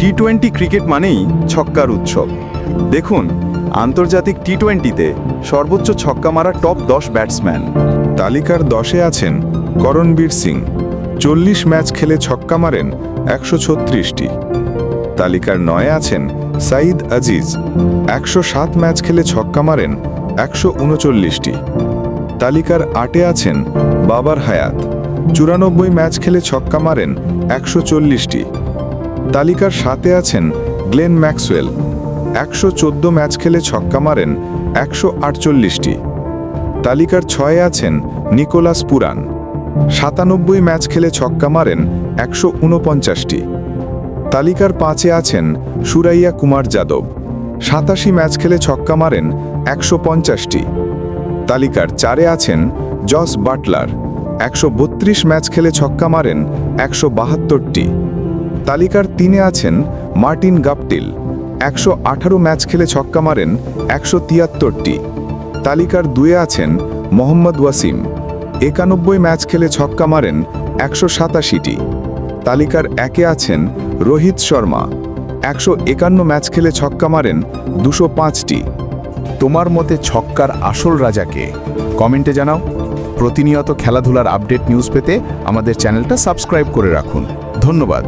T twenty cricket মানেই ছক্কার উৎসব। দেখুন, আন্তর্জাতিক টি টোয়েন্টিতে সর্বোচ্চ ছক্কা মারা টপ দশ ব্যাটসম্যান তালিকার দশে আছেন করণবীর সিং। চল্লিশ ম্যাচ খেলে ছক্কা মারেন একশো ছত্রিশটি। তালিকার নয়ে আছেন সাইদ আজিজ। একশো সাত ম্যাচ খেলে ছক্কা মারেন একশো উনচল্লিশটি। তালিকার আটে আছেন বাবার হায়াত। চুরানব্বই ম্যাচ খেলে ছক্কা মারেন একশো চল্লিশটি। তালিকার সাথে আছেন গ্লেন ম্যাক্সওয়েল। একশো চোদ্দ ম্যাচ খেলে ছক্কা মারেন একশো আটচল্লিশটি। তালিকার ছয়ে আছেন নিকোলাস পুরান। সাতানব্বই ম্যাচ খেলে ছক্কা মারেন একশো উনপঞ্চাশটি। তালিকার পাঁচে আছেন সুরাইয়া কুমার যাদব। সাতাশি ম্যাচ খেলে ছক্কা মারেন একশো পঞ্চাশটি। তালিকার চারে আছেন জস বাটলার। একশো বত্রিশ ম্যাচ খেলে ছক্কা মারেন একশো বাহাত্তরটি। তালিকার তিনে আছেন মার্টিন গাপটিল, একশো আঠারো ম্যাচ খেলে ছক্কা মারেন একশো তিয়াত্তরটি। তালিকার দুয়ে আছেন মোহাম্মদ ওয়াসিম, একানব্বই ম্যাচ খেলে ছক্কা মারেন একশো সাতাশিটি। তালিকার একে আছেন রোহিত শর্মা, একশো একান্ন ম্যাচ খেলে ছক্কা মারেন দুশো পাঁচটি। তোমার মতে ছক্কার আসল রাজাকে কমেন্টে জানাও। প্রতিনিয়ত খেলাধুলার আপডেট নিউজ পেতে আমাদের চ্যানেলটা সাবস্ক্রাইব করে রাখুন। ধন্যবাদ।